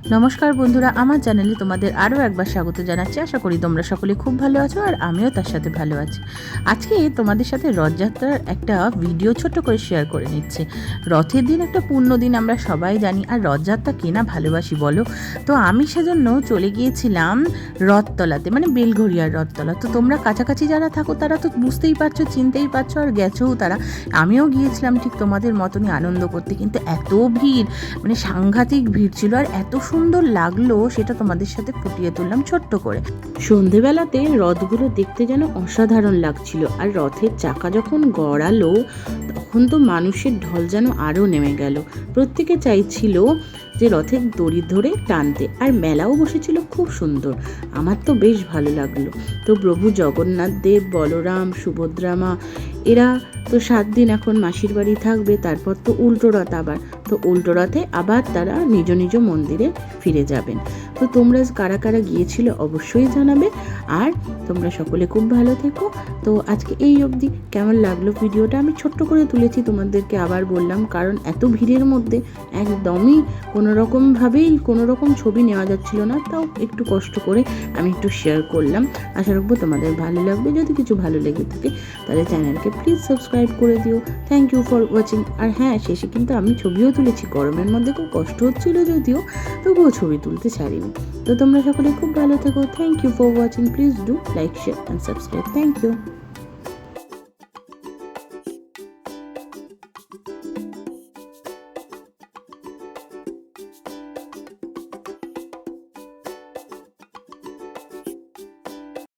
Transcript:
নমস্কার বন্ধুরা, আমার চ্যানেলে তোমাদের আরও একবার স্বাগত জানাচ্ছি। আশা করি তোমরা সকলে খুব ভালো আছো আর আমিও তার সাথে ভালো আছি। আজকে তোমাদের সাথে রথযাত্রার একটা ভিডিও ছোট করে শেয়ার করে নিচ্ছে। রথের দিন একটা পূর্ণ দিন আমরা সবাই জানি, আর রথযাত্রা কে না ভালোবাসি বলো? তো আমি সেজন্য চলে গিয়েছিলাম রথতলাতে মানে বেলঘরিয়ার রথতলা। তো তোমরা কাছাকাছি যারা থাকো, তারা তো বুঝতেই পারছ, চিনতেই পারছ, আর গেছোও তারা। আমিও গিয়েছিলাম ঠিক তোমাদের মতনই আনন্দ করতে, কিন্তু এত ভিড় মানে সাংঘাতিক ভিড় ছিল, আর এত সুন্দর লাগল সেটা তোমাদের সাথে ফুটিয়ে তুললাম ছোট্ট করে। সন্ধেবেলাতে রথগুলো দেখতে যেন অসাধারণ লাগছিল, আর রথের চাকা যখন গড়ালো, তখন তো মানুষের ঢল যেন আরও নেমে গেল। প্রত্যেকে চাইছিল যে রথের দড়ি ধরে টানতে, আর মেলাও বসেছিল খুব সুন্দর। আমার তো বেশ ভালো লাগল। তো প্রভু জগন্নাথ দেব, বলরাম সুভদ্রা মা এরা তো সাত দিন এখন মাসির বাড়ি থাকবে, তারপর তো উল্টো রথ আবার। তো উল্টো রথে আবার তারা নিজ নিজ মন্দিরে ফিরে যাবেন। তো তোমরা কারা কারা গিয়েছিল অবশ্যই জানাবে। আর তোমরা সকলে খুব ভালো থেকো। তো আজকে এই অবধি। কেমন লাগল ভিডিওটা? আমি ছোট্ট করে তুলেছি, তোমাদেরকে আবার বললাম। কারণ এত ভিড়ের মধ্যে একদমই কোনো রকমভাবেই কোনো রকম ছবি নেওয়া যাচ্ছিল না। তাও একটু কষ্ট করে আমি একটু শেয়ার করলাম। আশা রাখব তোমাদের ভালো লাগবে। যদি কিছু ভালো লেগে থাকে, তাহলে চ্যানেলকে প্লিজ সাবস্ক্রাইব করে দিও। থ্যাংক ইউ ফর ওয়াচিং আর হ্যাঁ শেষে কিন্তু আমি ছবিও তুলেছি। গরমের মধ্যে খুব কষ্ট হচ্ছিল যদিও, তবুও ছবি তুলতে ছাড়িনি। তো তোমরা সকলে খুব ভালো থেকো। Thank you for watching please do like share and subscribe thank you